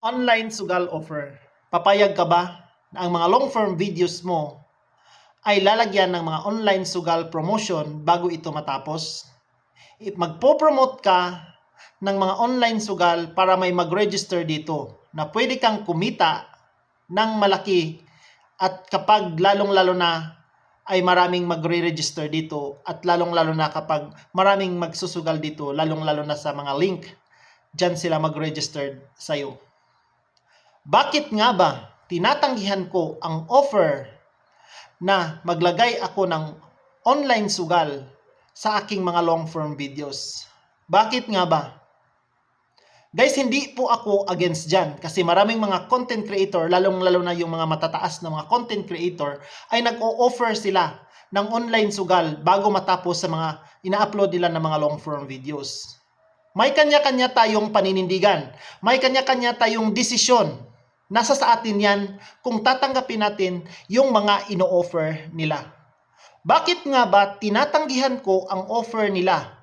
Online sugal offer. Papayag ka ba na ang mga long-form videos mo ay lalagyan ng mga online sugal promotion bago ito matapos? Magpo-promote ka ng mga online sugal para may mag-register dito na pwede kang kumita ng malaki at kapag lalong-lalo na ay maraming magre-register dito at lalong-lalo na kapag maraming magsusugal dito, lalong-lalo na sa mga link, dyan sila mag-register sa'yo. Bakit nga ba tinatanggihan ko ang offer na maglagay ako ng online sugal sa aking mga long form videos? Bakit nga ba? Guys, hindi po ako against dyan kasi maraming mga content creator, lalong-lalo na yung mga matataas na mga content creator, ay nag-o-offer sila ng online sugal bago matapos sa mga ina-upload nila ng mga long form videos. May kanya-kanya tayong paninindigan. May kanya-kanya tayong desisyon. Nasa sa atin yan kung tatanggapin natin yung mga ino-offer nila. Bakit nga ba tinatanggihan ko ang offer nila?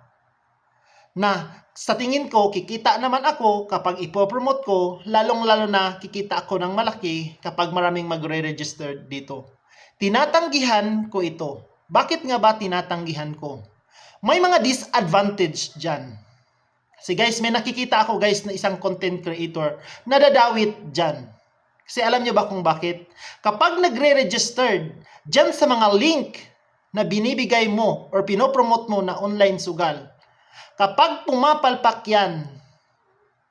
Na sa tingin ko, kikita naman ako kapag ipopromote ko, lalong-lalo na kikita ako ng malaki kapag maraming magre-register dito. Tinatanggihan ko ito. Bakit nga ba tinatanggihan ko? May mga disadvantage dyan. Kasi guys, may nakikita ako guys na isang content creator na dadawit dyan. Kasi alam nyo ba kung bakit? Kapag nagre-registered dyan sa mga link na binibigay mo or pinopromote mo na online sugal, kapag pumapalpak yan,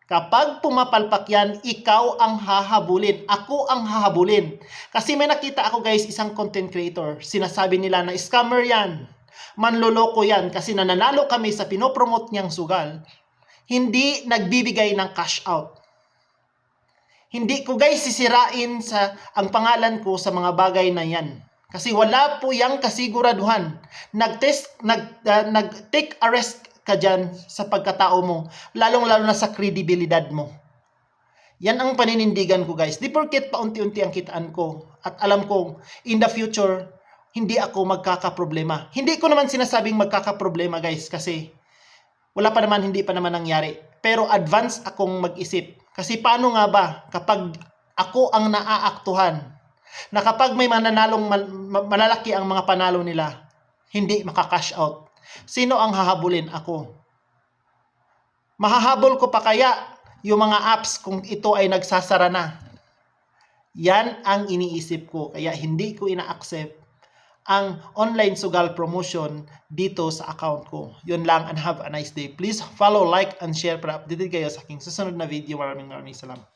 kapag pumapalpak yan, ikaw ang hahabulin. Ako ang hahabulin. Kasi may nakita ako guys, isang content creator, sinasabi nila na scammer yan. Manloloko yan kasi nananalo kami sa pinopromote niyang sugal. Hindi nagbibigay ng cash out. Hindi ko guys sisirain sa ang pangalan ko sa mga bagay na yan. Kasi wala po yang kasiguraduhan. Nag-test, nag, uh, nag-take a risk ka dyan sa pagkatao mo, lalong-lalo na sa kredibilidad mo. Yan ang paninindigan ko guys. Di porket paunti-unti ang kitaan ko at alam kong in the future, hindi ako magkakaproblema. Hindi ko naman sinasabing magkakaproblema guys kasi wala pa naman, hindi pa naman nangyari. Pero advance akong mag-isip. Kasi paano nga ba kapag ako ang naaaktuhan na kapag may mananalong mal- ma- malalaki ang mga panalo nila, hindi makakash out. Sino ang hahabulin? Ako. Mahahabol ko pa kaya yung mga apps kung ito ay nagsasara na. Yan ang iniisip ko. Kaya hindi ko ina-accept ang online sugal promotion dito sa account ko. Yun lang and have a nice day. Please follow, like, and share para updated kayo sa aking susunod na video. Maraming maraming salamat.